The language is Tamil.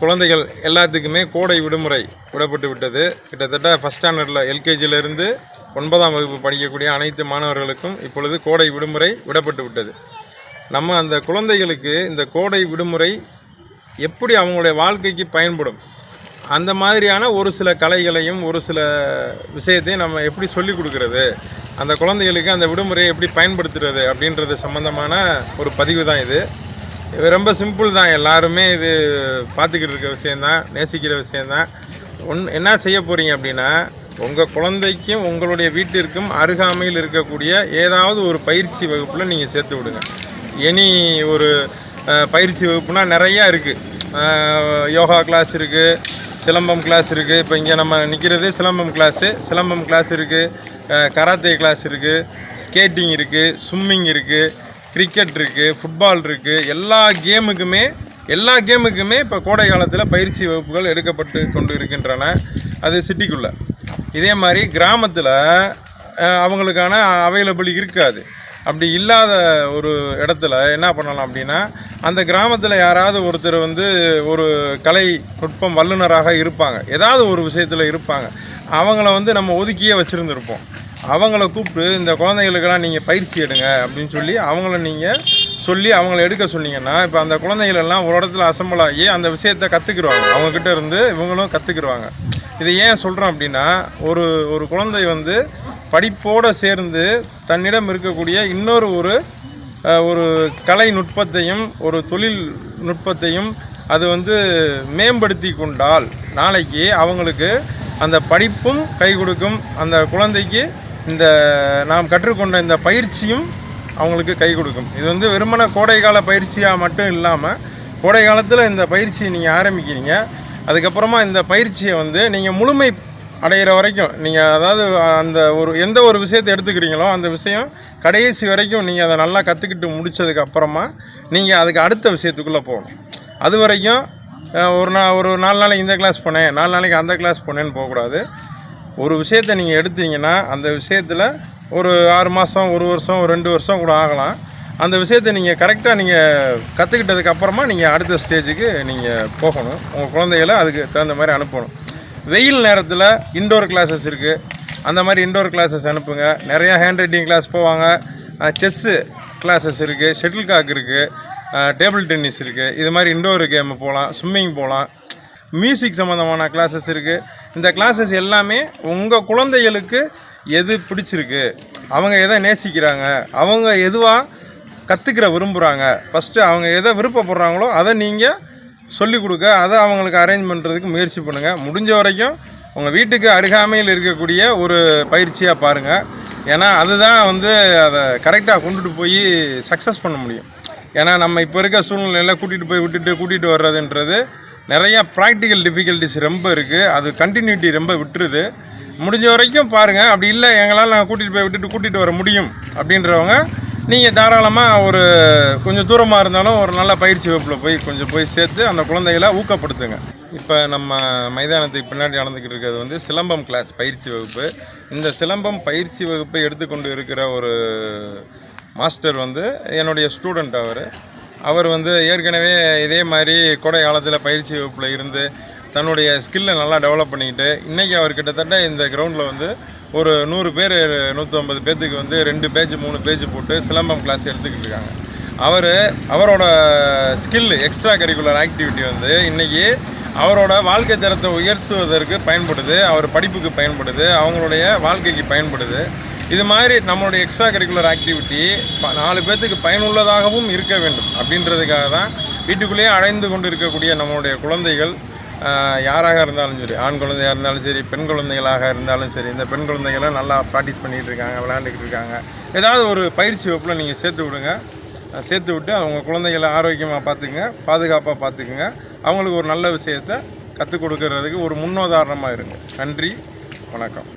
குழந்தைகள் எல்லாத்துக்குமே கோடை விடுமுறை விடப்பட்டு விட்டது. கிட்டத்தட்ட ஃபஸ்ட் ஸ்டாண்டர்டில் எல்கேஜியிலிருந்து ஒன்பதாம் வகுப்பு படிக்கக்கூடிய அனைத்து மாணவர்களுக்கும் இப்பொழுது கோடை விடுமுறை விடப்பட்டு விட்டது. நம்ம அந்த குழந்தைகளுக்கு இந்த கோடை விடுமுறை எப்படி அவங்களுடைய வாழ்க்கைக்கு பயன்படும்? அந்த மாதிரியான ஒரு சில கலைகளையும் ஒரு சில விஷயத்தையும் நம்ம எப்படி சொல்லிக் கொடுக்கறது? அந்த குழந்தைகளுக்கு அந்த விடுமுறையை எப்படி பயன்படுத்துறது அப்படின்றது சம்மந்தமான ஒரு பதிவு தான் இது. இது ரொம்ப சிம்பிள் தான். எல்லாருமே இது பார்த்துக்கிட்டு இருக்க விஷயந்தான் நேசிக்கிற விஷயந்தான் ஒன் என்ன செய்ய போகிறீங்க அப்படின்னா உங்கள் குழந்தைக்கும் உங்களுடைய வீட்டிற்கும் அருகாமையில் இருக்கக்கூடிய ஏதாவது ஒரு பயிற்சி வகுப்பில் நீங்கள் சேர்த்து விடுங்க. எனி ஒரு பயிற்சி வகுப்புனா நிறையா இருக்குது யோகா கிளாஸ் இருக்குது சிலம்பம் கிளாஸ் இருக்குது இப்போ இங்கே நம்ம நிற்கிறது சிலம்பம் கிளாஸு சிலம்பம் கிளாஸ் இருக்குது கராத்தே கிளாஸ் இருக்குது ஸ்கேட்டிங் இருக்குது ஸ்விம்மிங் இருக்குது கிரிக்கெட் இருக்குது ஃபுட்பால் இருக்குது எல்லா கேமுக்குமே எல்லா கேமுக்குமே இப்போ கோடை காலத்தில் பயிற்சி வகுப்புகள் எடுக்கப்பட்டு கொண்டு இருக்கின்றன அது சிட்டிக்குள்ளே. இதே மாதிரி கிராமத்தில் அவங்களுக்கான அவைலபிள் இருக்காது. அப்படி இல்லாத ஒரு இடத்துல என்ன பண்ணலாம் அப்படின்னா அந்த கிராமத்தில் யாராவது ஒருத்தர் வந்து ஒரு கலை நுட்பம் வல்லுநராக இருப்பாங்க. ஏதாவது ஒரு விஷயத்தில் இருப்பாங்க. அவங்கள வந்து நம்ம ஒதுக்கியே வச்சுருந்துருப்போம். அவங்கள கூப்பிட்டு இந்த குழந்தைகளுக்கெல்லாம் நீங்கள் பயிற்சி எடுங்க அப்படின்னு சொல்லி அவங்கள நீங்கள் சொல்லி அவங்கள எடுக்க சொன்னீங்கன்னா இப்போ அந்த குழந்தைகளெல்லாம் ஒரு இடத்துல அசம்பிள் ஆகி அந்த விஷயத்தை கற்றுக்குருவாங்க அவங்கக்கிட்ட இருந்து இவங்களும் கற்றுக்குருவாங்க இதை ஏன் சொல்கிறோம் அப்படின்னா ஒரு ஒரு குழந்தை வந்து படிப்போடு சேர்ந்து தன்னிடம் இருக்கக்கூடிய இன்னொரு ஒரு ஒரு கலை நுட்பத்தையும் ஒரு தொழில் நுட்பத்தையும் அது வந்து மேம்படுத்தி கொண்டால் நாளைக்கு அவங்களுக்கு அந்த படிப்பும் கை கொடுக்கும் அந்த குழந்தைக்கு இந்த நாம் கற்றுக்கொண்ட இந்த பயிற்சியும் அவங்களுக்கு கை கொடுக்கும். இது வந்து வெறுமன கோடைக்கால பயிற்சியாக மட்டும் இல்லாமல் கோடை காலத்தில் இந்த பயிற்சியை நீங்கள் ஆரம்பிக்கிறீங்க. அதுக்கப்புறமா இந்த பயிற்சியை வந்து நீங்கள் முழுமை அடையிற வரைக்கும் நீங்கள் அதாவது அந்த ஒரு எந்த ஒரு விஷயத்தை எடுத்துக்கிறீங்களோ அந்த விஷயம் கடைசி வரைக்கும் நீங்கள் அதை நல்லா கற்றுக்கிட்டு முடித்ததுக்கு அப்புறமா நீங்கள் அதுக்கு அடுத்த விஷயத்துக்குள்ளே போகணும். அது வரைக்கும் ஒரு நாள் ஒரு நாலு நாளைக்கு இந்த கிளாஸ் போனேன் நாலு நாளைக்கு அந்த கிளாஸ் போனேன்னு போகக்கூடாது. ஒரு விஷயத்தை நீங்கள் எடுத்தீங்கன்னா அந்த விஷயத்தில் ஒரு ஆறு மாதம் ஒரு வருஷம் ஒரு ரெண்டு வருஷம் கூட ஆகலாம். அந்த விஷயத்தை நீங்கள் கரெக்டாக நீங்கள் கற்றுக்கிட்டதுக்கு அப்புறமா நீங்கள் அடுத்த ஸ்டேஜுக்கு நீங்கள் போகணும். உங்கள் குழந்தைகளை அதுக்கு தகுந்த மாதிரி அனுப்பணும். வெயில் நேரத்தில் இன்டோர் கிளாஸஸ் இருக்குது அந்த மாதிரி இன்டோர் கிளாஸஸ் அனுப்புங்க. நிறையா ஹேண்ட் ரைட்டிங் கிளாஸ் போவாங்க செஸ்ஸு கிளாஸஸ் இருக்குது ஷட்டில் காக் இருக்குது டேபிள் டென்னிஸ் இருக்குது இது மாதிரி இன்டோர் கேம் போகலாம் ஸ்விம்மிங் போகலாம் மியூசிக் சம்மந்தமான கிளாஸஸ் இருக்குது இந்த கிளாஸஸ் எல்லாமே உங்கள் குழந்தைகளுக்கு எது பிடிச்சிருக்கு? அவங்க எதை நேசிக்கிறாங்க? அவங்க எதுவாக கற்றுக்கிற விரும்புகிறாங்க ஃபஸ்ட்டு அவங்க எதை விருப்பப்படுறாங்களோ அதை நீங்கள் சொல்லிக் கொடுக்க அதை அவங்களுக்கு அரேஞ்ச் பண்ணுறதுக்கு முயற்சி பண்ணுங்கள் முடிஞ்ச வரைக்கும் உங்கள் வீட்டுக்கு அருகாமையில் இருக்கக்கூடிய ஒரு பயிற்சியாக பாருங்கள் ஏன்னா அதுதான் வந்து அதை கரெக்டாக கொண்டுட்டு போய் சக்ஸஸ் பண்ண முடியும். ஏன்னா நம்ம இப்போ இருக்க சூழ்நிலையில் கூட்டிகிட்டு போய் விட்டுட்டு கூட்டிகிட்டு வர்றதுன்றது நிறையா ப்ராக்டிக்கல் டிஃபிகல்ட்டிஸ் ரொம்ப இருக்குது அது கண்டினியூட்டி ரொம்ப விட்டுருது. முடிஞ்ச வரைக்கும் பாருங்கள் அப்படி இல்லை எங்களால் நாங்கள் கூட்டிகிட்டு போய் விட்டுட்டு கூட்டிகிட்டு வர முடியும் அப்படின்றவங்க நீங்கள் தாராளமாக ஒரு கொஞ்சம் தூரமாக இருந்தாலும் ஒரு நல்ல பயிற்சி வகுப்பில் போய் கொஞ்சம் போய் சேர்த்து அந்த குழந்தைகளை ஊக்கப்படுத்துங்க. இப்போ நம்ம மைதானத்துக்கு பின்னாடி நடந்துக்கிட்டு இருக்கிறது வந்து சிலம்பம் கிளாஸ் பயிற்சி வகுப்பு. இந்த சிலம்பம் பயிற்சி வகுப்பை எடுத்துக்கொண்டு இருக்கிற ஒரு மாஸ்டர் வந்து என்னுடைய ஸ்டூடெண்ட் அவர். அவர் வந்து ஏற்கனவே இதே மாதிரி கோடை காலத்தில் பயிற்சி வகுப்பில் இருந்து தன்னுடைய ஸ்கில்லை நல்லா டெவலப் பண்ணிக்கிட்டு இன்றைக்கி அவர் கிட்டத்தட்ட இந்த கிரவுண்டில் வந்து ஒரு நூறு பேர் நூற்றம்பது பேர்த்துக்கு வந்து ரெண்டு பேஜ் மூணு பேஜ் போட்டு சிலம்பம் கிளாஸ் எடுத்துக்கிட்டு இருக்காங்க. அவர் அவரோட ஸ்கில் எக்ஸ்ட்ரா கரிக்குலர் ஆக்டிவிட்டி வந்து இன்றைக்கி அவரோட வாழ்க்கை தரத்தை உயர்த்துவதற்கு பயன்படுது அவர் படிப்புக்கு பயன்படுது அவங்களுடைய வாழ்க்கைக்கு பயன்படுது. இது மாதிரி நம்மளுடைய எக்ஸ்ட்ரா கரிக்குலர் ஆக்டிவிட்டி நாலு பேர்த்துக்கு பயனுள்ளதாகவும் இருக்க வேண்டும். அப்படின்றதுக்காக தான் வீட்டுக்குள்ளேயே அடைந்து கொண்டு இருக்கக்கூடிய நம்மளுடைய குழந்தைகள் யாராக இருந்தாலும் சரி ஆண் குழந்தையாக இருந்தாலும் சரி பெண் குழந்தைகளாக இருந்தாலும் சரி இந்த பெண் குழந்தைகளும் நல்லா ப்ராக்டிஸ் பண்ணிகிட்டு இருக்காங்க விளையாண்டுக்கிட்டு இருக்காங்க. ஏதாவது ஒரு பயிற்சி வகுப்பில் நீங்கள் சேர்த்து விடுங்க. சேர்த்து விட்டு அவங்க குழந்தைகளை ஆரோக்கியமாக பார்த்துக்குங்க பாதுகாப்பாக பார்த்துக்குங்க. அவங்களுக்கு ஒரு நல்ல விஷயத்தை கற்றுக் கொடுக்கறதுக்கு ஒரு முன்னுதாரணமாக இருங்க. நன்றி வணக்கம்.